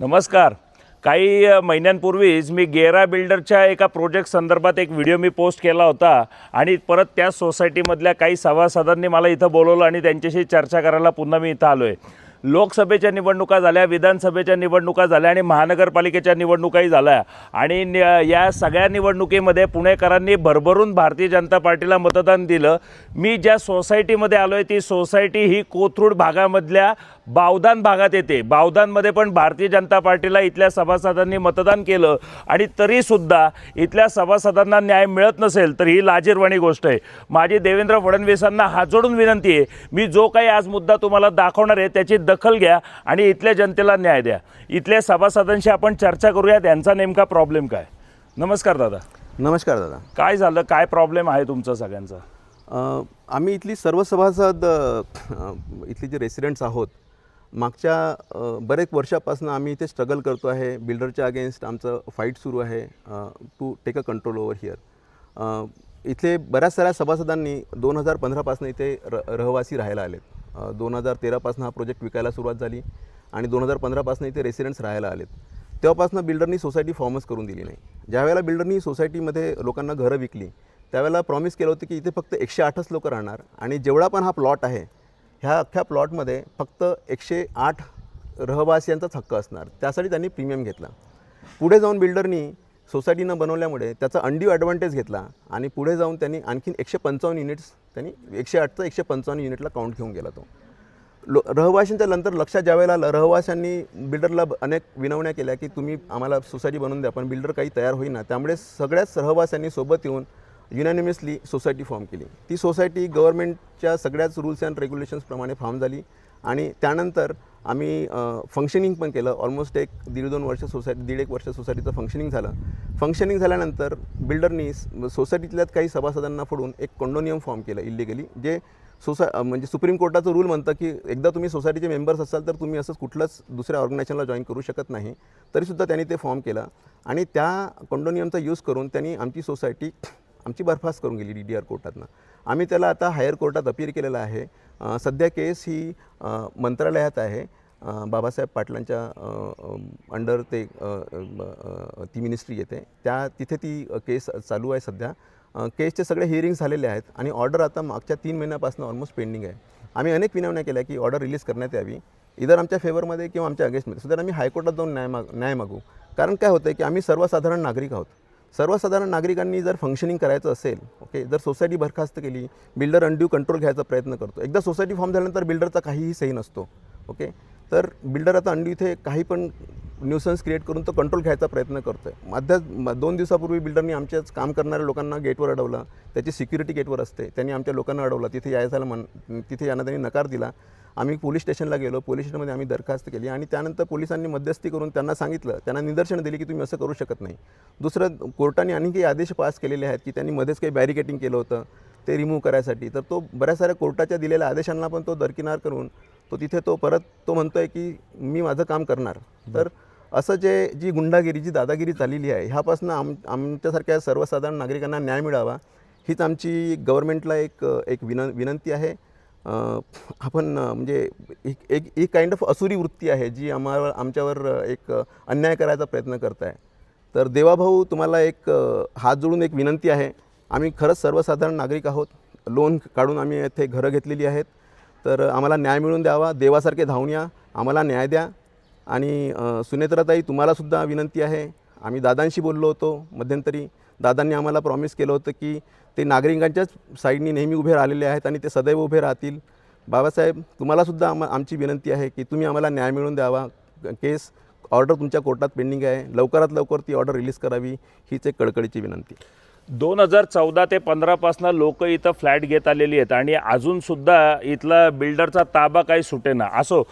नमस्कार. काही महिन्यांपूर्वीच मी गेरा बिल्डरच्या एका प्रोजेक्ट संदर्भात एक व्हिडिओ मी पोस्ट केला होता आणि परत त्या सोसायटीमधल्या काही सभासदांनी मला इथं बोलवलं आणि त्यांच्याशी चर्चा करायला पुन्हा मी इथं आलो आहे लोकसभेच्या निवडणुका झाल्या विधानसभेच्या निवडणुका झाल्या आणि महानगरपालिकेच्या निवडणुकाही झाल्या. आणि न- या सगळ्या निवडणुकीमध्ये पुणेकरांनी भरभरून भारतीय जनता पार्टीला मतदान दिलं. मी ज्या सोसायटीमध्ये आलो आहे ती सोसायटी ही कोथरूड भागामधल्या बावदान भागात येते. बावदानमध्ये पण भारतीय जनता पार्टीला इथल्या सभासदांनी मतदान केलं. आणि तरीसुद्धा इथल्या सभासदांना न्याय मिळत नसेल तर ही लाजीरवाणी गोष्ट आहे. माझी देवेंद्र फडणवीसांना हात जोडून विनंती आहे. मी जो काही आज मुद्दा तुम्हाला दाखवणार आहे त्याची दखल घ्या आणि इथल्या जनतेला न्याय द्या. इथल्या सभासदांशी आपण चर्चा करूया त्यांचा नेमका प्रॉब्लेम काय? नमस्कार दादा. नमस्कार दादा. काय झालं? काय प्रॉब्लेम आहे तुमचा सगळ्यांचा? अ, आम्ही इथली सर्व सभासद अ, इथली जे रेसिडेंट्स आहोत मागच्या अ, बरेच वर्षापासून आम्ही इथे स्ट्रगल करतो आहे. बिल्डरच्या अगेन्स्ट आमचं फाईट सुरू आहे. To take a control over here इथले बऱ्याच साऱ्या सभासदांनी दोन हजार पंधरापासून इथे र रहिवासी राहायला आलेत. दोन हजार तेरापासून हा प्रोजेक्ट विकायला सुरुवात झाली आणि दोन हजार पंधरापासून इथे रेसिडेंट्स राहायला आलेत. तेव्हापासून बिल्डरनी सोसायटी फॉर्मच करून दिली नाही. ज्यावेळेला बिल्डरनी सोसायटीमध्ये लोकांना घरं विकली त्यावेळेला प्रॉमिस केलं होतं की इथे फक्त एकशे आठच लोक राहणार आणि जेवढा पण हा प्लॉट आहे ह्या अख्ख्या प्लॉटमध्ये फक्त एकशे आठ रहिवासियांचाच हक्क असणार. त्यासाठी त्यांनी प्रीमियम घेतला. पुढे जाऊन बिल्डरनी सोसायटीनं बनवल्यामुळे त्याचा अंडीव ॲडव्हान्टेज घेतला आणि पुढे जाऊन त्यांनी आणखीन एकशे पंचावन्न युनिट्स त्यांनी एकशे आठचा एकशे पंचावन्न युनिटला काउंट घेऊन गेला तो. लो रहवाशांच्या नंतर लक्षात ज्यावेळेला आलं रहवाशांनी बिल्डरला अनेक विनवण्या केल्या की तुम्ही आम्हाला सोसायटी बनवून द्या पण बिल्डर काही तयार होईना. त्यामुळे सगळ्याच रहवाशांनी सोबत येऊन युनॅनिमसली सोसायटी फॉर्म केली. ती सोसायटी गव्हर्नमेंटच्या सगळ्याच रूल्स अँड रेग्युलेशन्सप्रमाणे फॉर्म झाली. आणि त्यानंतर आम्ही फंक्शनिंग पण केलं. ऑलमोस्ट एक दीड दोन वर्ष सोसायटी दीड एक वर्ष सोसायटीचं फंक्शनिंग झालं. फंक्शनिंग झाल्यानंतर बिल्डरनी सोसायटीतल्याच काही सभासदांना फोडून एक कोंडोनियम फॉर्म केलं इल्लिगली जे सोसा म्हणजे सुप्रीम कोर्टाचं रूल म्हणतं की एकदा तुम्ही सोसायटीचे मेंबर्स असाल तर तुम्ही असंच कुठलंच दुसऱ्या ऑर्गनायझेशनला जॉईन करू शकत नाही. तरीसुद्धा त्यांनी ते फॉर्म केलं. आणि त्या कोंडोनियमचा यूज करून त्यांनी आमची सोसायटी आमची बरखास्त करून गेली डी डी आर कोर्टातनं. आम्ही त्याला आता हायर कोर्टात अपील केलेलं आहे. सध्या केस ही मंत्रालयात आहे. बाबासाहेब पाटलांच्या अंडर ते ती मिनिस्ट्री येते. त्या तिथे ती केस चालू आहे सध्या. केसचे सगळे हिअरिंग झालेले आहेत आणि ऑर्डर आता मागच्या तीन महिन्यापासून ऑलमोस्ट पेंडिंग आहे. आम्ही अनेक विनवण्या केल्या की ऑर्डर रिलीज करण्यात यावी. इधर आमच्या फेवरमध्ये किंवा आमच्या अगेन्स्टमध्ये. सुद्धा आम्ही हायकोर्टात जाऊन न्याय माग न्याय मागू. कारण काय होतं आहे की आम्ही सर्वसाधारण नागरिक आहोत. सर्वसाधारण नागरिकांनी जर फंक्शनिंग करायचं असेल ओके जर सोसायटी बरखास्त केली बिल्डर अंड्यू कंट्रोल घ्यायचा प्रयत्न करतो. एकदा सोसायटी फॉर्म झाल्यानंतर बिल्डरचा काहीही सही नसतो ओके तर बिल्डर आता अंडी इथे काही पण न्यूसन्स क्रिएट करून तो कंट्रोल घ्यायचा प्रयत्न करतो आहे मध्या म- दोन दिवसापूर्वी बिल्डरनी आमच्याच काम करणाऱ्या लोकांना गेटवर अडवलं त्याची सिक्युरिटी गेटवर असते त्यांनी आमच्या लोकांना अडवलं तिथे यायला मन तिथे यांना त्यांनी नकार दिला. आम्ही पोलीस स्टेशनला गेलो पोलीस स्टेशनमध्ये आम्ही दरखास्त केली आणि त्यानंतर पोलिसांनी मध्यस्थी करून त्यांना सांगितलं त्यांना निदर्शन दिली की तुम्ही असं करू शकत नाही. दुसरं कोर्टाने आणखी काही आदेश पास केलेले आहेत की त्यांनी मध्येच काही बॅरिकेटिंग केलं होतं ते रिमूव्ह करायसाठी. तर तो बऱ्याच साऱ्या कोर्टाच्या दिलेल्या आदेशांना पण तो दरकिनार करून तो तिथे तो परत तो म्हणतो आहे की मी माझं काम करणार. तर असं जे जी गुंडागिरी जी दादागिरी चाललेली आहे ह्यापासून आम आमच्यासारख्या सर्वसाधारण नागरिकांना न्याय मिळावा हीच आमची गव्हर्नमेंटला एक एक विन विनंती आहे. आपण म्हणजे एक एक ही काइंड ऑफ असुरी वृत्ती आहे जी आम्हाला आमच्यावर एक अन्याय करायचा प्रयत्न करत आहे तर देवाभाऊ तुम्हाला एक हात जोडून एक विनंती आहे. आम्ही खरंच सर्वसाधारण नागरिक आहोत. लोन काढून आम्ही येथे घरं घेतलेली आहेत. तर आम्हाला न्याय मिळून द्यावा देवासारखे धावून या आम्हाला न्याय द्या. आणि सुनेत्राताई तुम्हालासुद्धा विनंती आहे. आम्ही दादांशी बोललो होतो मध्यंतरी. दादांनी आम्हाला प्रॉमिस केलं होतं की ते नागरिकांच्याच साईडनी नेहमी उभे राहिलेले आहेत आणि ते सदैव उभे राहतील. बाबासाहेब तुम्हालासुद्धा आम आमची विनंती आहे की तुम्ही आम्हाला न्याय मिळवून द्यावा. केस ऑर्डर तुमच्या कोर्टात पेंडिंग आहे. लवकरात लवकर ती ऑर्डर रिलीज करावी हीच एक कळकळीची विनंती. दोन हजार चौदा ते पंधरापासनं लोक इथं फ्लॅट घेत आलेली आहेत आणि अजूनसुद्धा इथला बिल्डरचा ताबा काही सुटेना. असो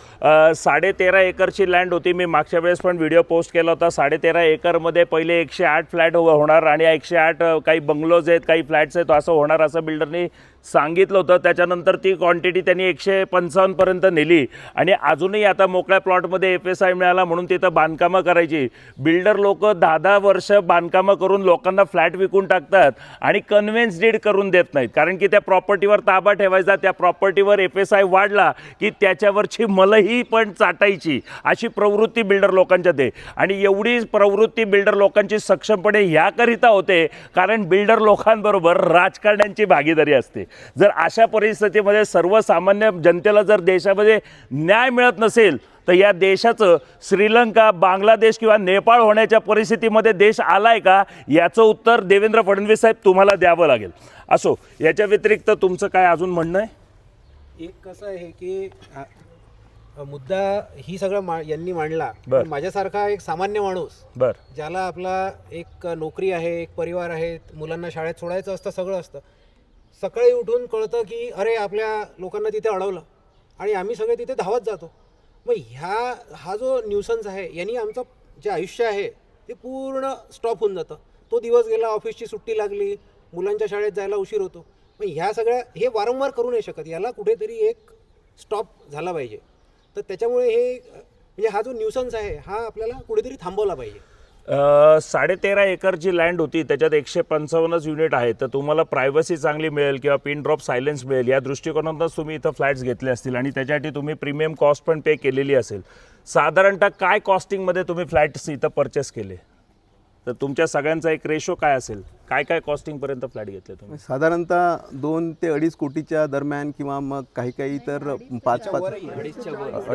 साडेतेरा एकरची लँड होती. मी मागच्या वेळेस पण व्हिडिओ पोस्ट केला होता. साडेतेरा एकरमध्ये पहिले एकशे आठ फ्लॅट होणार आणि एकशे आठ काही बंगलोज आहेत काही फ्लॅट्स आहेत असं होणार असं बिल्डरनी सांगितलं होतं. त्याच्यानंतर ती क्वांटिटी त्यांनी एकशे पंचावन्नपर्यंत नेली. आणि अजूनही आता मोकळ्या प्लॉटमध्ये एफ एस आय मिळाला म्हणून तिथं बांधकामं करायची. बिल्डर लोक दहा दहा वर्ष बांधकामं करून लोकांना फ्लॅट विकून टाकतात आणि कन्व्हेन्स डीड करून देत नाहीत. कारण की त्या प्रॉपर्टीवर ताबा ठेवायचा त्या प्रॉपर्टीवर एफ एस आय वाढला की त्याच्यावरची मलही पण चाटायची. अशी प्रवृत्ती बिल्डर लोकांच्या ते आणि एवढी प्रवृत्ती बिल्डर लोकांची सक्षमपणे ह्याकरिता होते कारण बिल्डर लोकांबरोबर राजकारण्यांची भागीदारी असते. जर अशा परिस्थितीमध्ये सर्वसामान्य जनतेला जर देशामध्ये न्याय मिळत नसेल तर या देशाचं श्रीलंका बांगलादेश किंवा नेपाळ होण्याच्या परिस्थितीमध्ये देश आलाय का याचं उत्तर देवेंद्र फडणवीस साहेब तुम्हाला द्यावं लागेल. असो याच्या व्यतिरिक्त तुमचं काय अजून म्हणणं आहे? एक कसं आहे की मुद्दा ही सगळं मा यांनी मांडला. माझ्यासारखा एक सामान्य माणूस बरं. ज्याला आपला एक नोकरी आहे एक परिवार आहे मुलांना शाळेत सोडायचं असतं सगळं असतं. सकाळी उठून कळतं की अरे आपल्या लोकांना तिथे अडवलं आणि आम्ही सगळे तिथे धावत जातो. मग ह्या हा जो न्यूसन्स आहे यांनी आमचं जे आयुष्य आहे ते पूर्ण स्टॉप होऊन जातं. तो दिवस गेला ऑफिसची सुट्टी लागली मुलांच्या शाळेत जायला उशीर होतो. मग ह्या सगळ्या हे वारंवार करू नाही शकत. याला कुठेतरी एक स्टॉप झाला पाहिजे. तर त्याच्यामुळे हे म्हणजे हा जो न्यूसन्स आहे हा आपल्याला कुठेतरी थांबवला पाहिजे. साडेतेरा साडेतेरा एकरची लँड होती त्याच्यात एकशे पंचावन्नच युनिट आहे तर तुम्हाला प्रायव्हसी चांगली मिळेल किंवा पिन ड्रॉप सायलेन्स मिळेल. या दृष्टिकोनातूनच तुम्ही इथं फ्लॅट्स घेतले असतील आणि त्याच्यासाठी तुम्ही प्रीमियम कॉस्ट पण पे केलेली असेल. साधारणतः काय कॉस्टिंगमध्ये तुम्ही फ्लॅट्स इथं परचेस केले? तर तुमच्या सगळ्यांचा एक रेशो काय असेल? काय काय कॉस्टिंगपर्यंत फ्लॅट घेतले तुम्ही? साधारणतः दोन ते अडीच कोटीच्या दरम्यान किंवा मग काही काही तर पाच पाच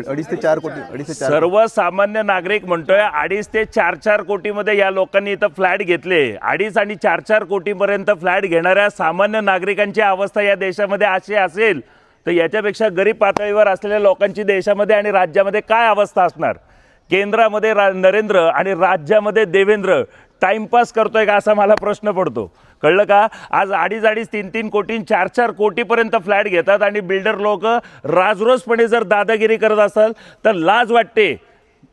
अडीच ते चार कोटी अडीच ते चार सर्वसामान्य नागरिक म्हणतोय अडीच ते चार चार कोटीमध्ये या लोकांनी इथं फ्लॅट घेतले. अडीच आणि चार चार कोटीपर्यंत फ्लॅट घेणाऱ्या सामान्य नागरिकांची अवस्था या देशामध्ये अशी असेल तर याच्यापेक्षा गरीब पातळीवर असलेल्या लोकांची देशामध्ये आणि राज्यामध्ये काय अवस्था असणार? केंद्रामध्ये रा नरेंद्र आणि राज्यामध्ये देवेंद्र. टाइमपास करतोय का असा मला प्रश्न पडतो. कळलं का? आज अडीच अडीच तीन तीन कोटी चार चार कोटीपर्यंत फ्लॅट घेतात आणि बिल्डर लोक राजरोजपणे जर दादागिरी करत असाल तर लाज वाटते.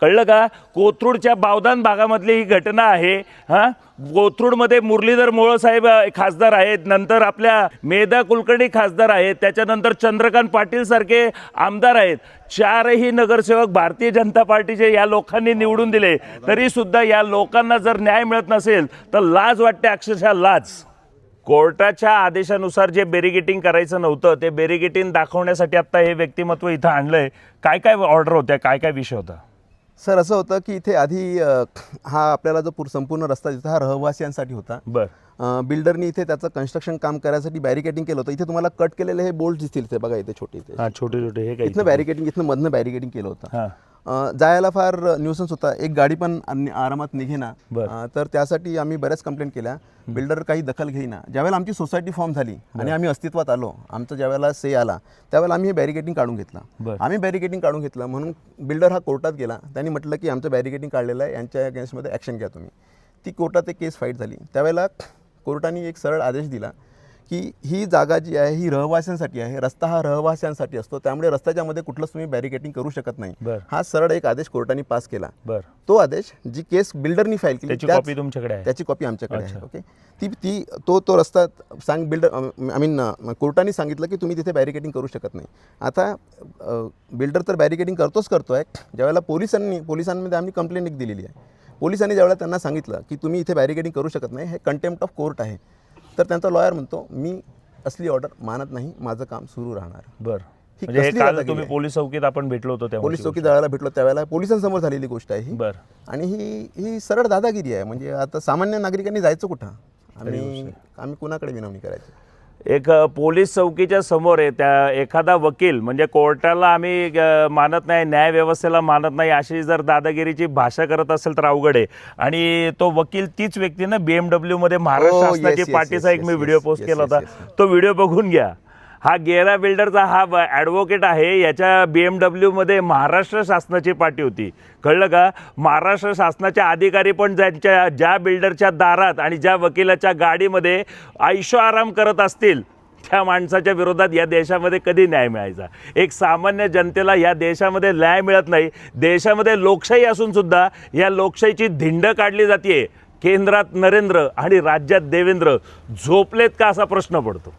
कळलं का? कोथरूडच्या बावदान भागामधली ही घटना आहे हां? कोथरूडमध्ये मुरलीधर मोळसाहेब खासदार आहेत नंतर आपल्या मेधा कुलकर्णी खासदार आहेत त्याच्यानंतर चंद्रकांत पाटील सारखे आमदार आहेत. चारही नगरसेवक भारतीय जनता पार्टीचे या लोकांनी निवडून दिले. तरी सुद्धा या लोकांना जर न्याय मिळत नसेल तर लाज वाटते अक्षरशः लाज. कोर्टाच्या आदेशानुसार जे बेरिगेटिंग करायचं नव्हतं ते बेरिगेटिंग दाखवण्यासाठी आता हे व्यक्तिमत्व इथं आणलंय. काय काय ऑर्डर होत्या? काय काय विषय होता? सर असं होतं की इथे आधी अ, हा आपल्याला जो पूर संपूर्ण रस्ता दिसतो हा रहिवासियांसाठी होता. बर. अ, बिल्डरनी इथे त्याचं कन्स्ट्रक्शन काम करायसाठी बॅरिकेटिंग केलं होतं. इथे तुम्हाला कट केलेले हे बोल्ट दिसतील इथे बघा इथे छोटे इथे. हा छोटे छोटे हे काय इथनं बॅरिकेटिंग इथनं मधनं बॅरिकेटिंग केलं होतं. हा. जायला फार न्यूसन्स होता. एक गाडी पण आरामात निघेना. तर त्यासाठी आम्ही बऱ्याच कंप्लेंट केल्या. बिल्डर काही दखल घेईना. ज्यावेळेला आमची सोसायटी फॉर्म झाली आणि आम्ही अस्तित्वात आलो आमचं ज्यावेळेला से आला त्यावेळेला आम्ही हे बॅरिकेटिंग काढून घेतलं. आम्ही बॅरिकेटिंग काढून घेतलं. म्हणून बिल्डर हा कोर्टात गेला. त्यांनी म्हटलं की आमचं बॅरिकेटिंग काढलेलं आहे. यांच्या अगेन्स्टमध्ये ॲक्शन घ्या तुम्ही. ती कोर्टात एक केस फाईट झाली. त्यावेळेला कोर्टाने एक सरळ आदेश दिला. की ही जागा जी आहे ही रहिवाशांसाठी आहे रस्ता हा रहिवाशांसाठी असतो. त्यामुळे रस्त्याच्या मध्ये कुठलंच तुम्ही बॅरिकेटिंग करू शकत नाही. हा सरळ एक आदेश कोर्टाने पास केला. बर. तो आदेश जी केस बिल्डरनी फाईल केली त्याची कॉपी तुमच्याकडे आहे. त्याची कॉपी आमच्याकडे आहे. ओके ती ती तो तो रस्ता सांग बिल्डर आय मीन कोर्टाने सांगितलं की तुम्ही तिथे बॅरिकेटिंग करू शकत नाही. आता बिल्डर तर बॅरिकेटिंग करतोच करतो आहे ज्यावेळेला पोलिसांनी पोलिसांमध्ये आम्ही कंप्लेंट एक दिलेली आहे. पोलिसांनी ज्यावेळेला त्यांना सांगितलं की तुम्ही इथे बॅरिकेटिंग करू शकत नाही हे कंटेम्प्ट ऑफ कोर्ट आहे. तर त्यांचा लॉयर म्हणतो मी असली ऑर्डर मानत नाही माझं काम सुरू राहणार. बर. म्हणजे हे काल तुम्ही? पोलीस चौकीत आपण भेटलो होतो तेव्हा पोलीस चौकी ज्यावेळेला भेटलो त्यावेळेला. पोलिसांसमोर झालेली गोष्ट आहे ही. बर. आणि ही ही सरळ दादागिरी आहे. म्हणजे आता सामान्य नागरिकांनी जायचं कुठं? आम्ही आम्ही कुणाकडे विनवणी करायची? एक पोलीस चौकीच्या समोर आहे. त्या एखादा वकील म्हणजे कोर्टाला आम्ही मानत नाही न्याय व्यवस्थेला मानत नाही अशी जर दादागिरीची भाषा करत असेल तर अवघड आहे. आणि तो वकील तीच व्यक्ती ना बीएमडब्ल्यू मध्ये महाराष्ट्र Oh, शासनाची पार्टीचा yes, एक मी व्हिडिओ पोस्ट केला होता. तो व्हिडिओ बघून घ्या. हा गेरा बिल्डरचा हा ॲडव्होकेट आहे. याच्या बी एम डब्ल्यूमध्ये महाराष्ट्र शासनाची पाठी होती. कळलं का? महाराष्ट्र शासनाच्या अधिकारी पण ज्यांच्या ज्या बिल्डरच्या दारात आणि ज्या वकिलाच्या गाडीमध्ये आयुष्य आराम करत असतील त्या माणसाच्या विरोधात या देशामध्ये कधी न्याय मिळायचा? एक सामान्य जनतेला या देशामध्ये न्याय मिळत नाही. देशामध्ये लोकशाही असून सुद्धा या लोकशाहीची धिंड काढली जाते केंद्रात नरेंद्र आणि राज्यात देवेंद्र झोपलेत का असा प्रश्न पडतो?